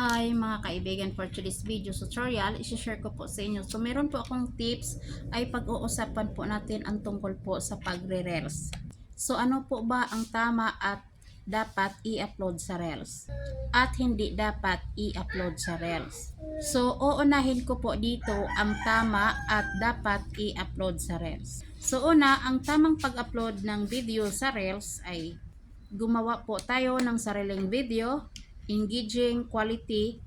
Hi mga kaibigan for today's video tutorial, isi-share ko po sa inyo. So meron po akong tips ay pag-uusapan po natin ang tungkol po sa pagre-reels. So ano po ba ang tama at dapat i-upload sa Reels at hindi dapat i-upload sa Reels. So uunahin ko po dito ang tama at dapat i-upload sa Reels. So una, ang tamang pag-upload ng video sa Reels ay gumawa po tayo ng sariling video, engaging, quality,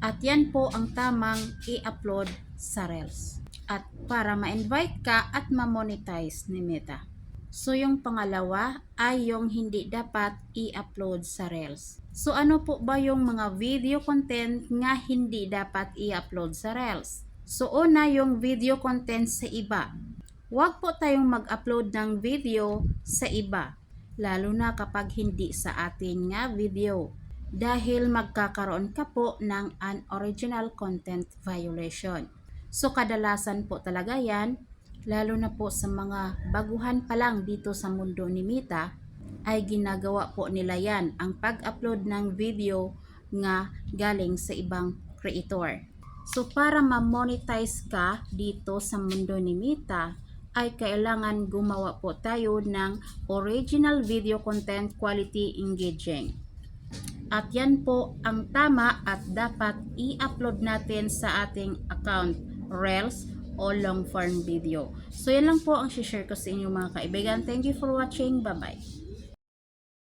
at yan po ang tamang i-upload sa Reels. At para ma-invite ka at ma-monetize ni Meta. So yung pangalawa ay yung hindi dapat i-upload sa Reels. So ano po ba yung mga video content nga hindi dapat i-upload sa Reels? So una yung video content sa iba. Huwag po tayong mag-upload ng video sa iba, lalo na kapag hindi sa atin nga video dahil magkakaroon ka po ng unoriginal content violation. So kadalasan po talaga yan, lalo na po sa mga baguhan pa lang dito sa mundo ni Mita, ay ginagawa po nila yan, ang pag-upload ng video nga galing sa ibang creator. So para ma-monetize ka dito sa mundo ni Mita, ay kailangan gumawa po tayo ng original video content quality engaging. At yan po ang tama at dapat i-upload natin sa ating account Reels o long form video. So yan lang po ang share ko sa inyo mga kaibigan. Thank you for watching. Bye-bye.